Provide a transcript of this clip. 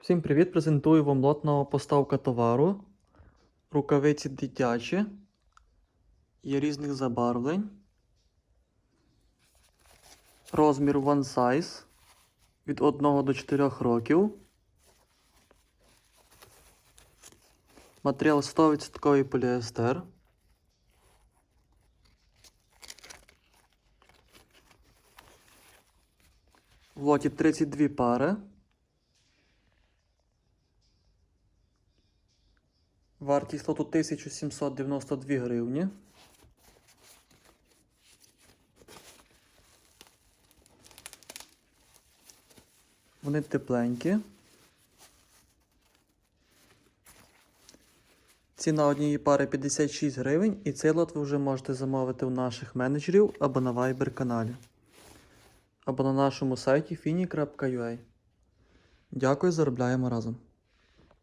Всім привіт! Презентую вам лот нова поставка товару. Рукавиці дитячі. Є різних забарвлень. Розмір one size від 1 до 4 років. Матеріал 100% поліестер. В лоті 32 пари. Вартість лоту 1792 гривні. Вони тепленькі. Ціна однієї пари 56 гривень, і цей лот ви вже можете замовити у наших менеджерів або на Viber каналі, або на нашому сайті fini.ua. Дякую, заробляємо разом.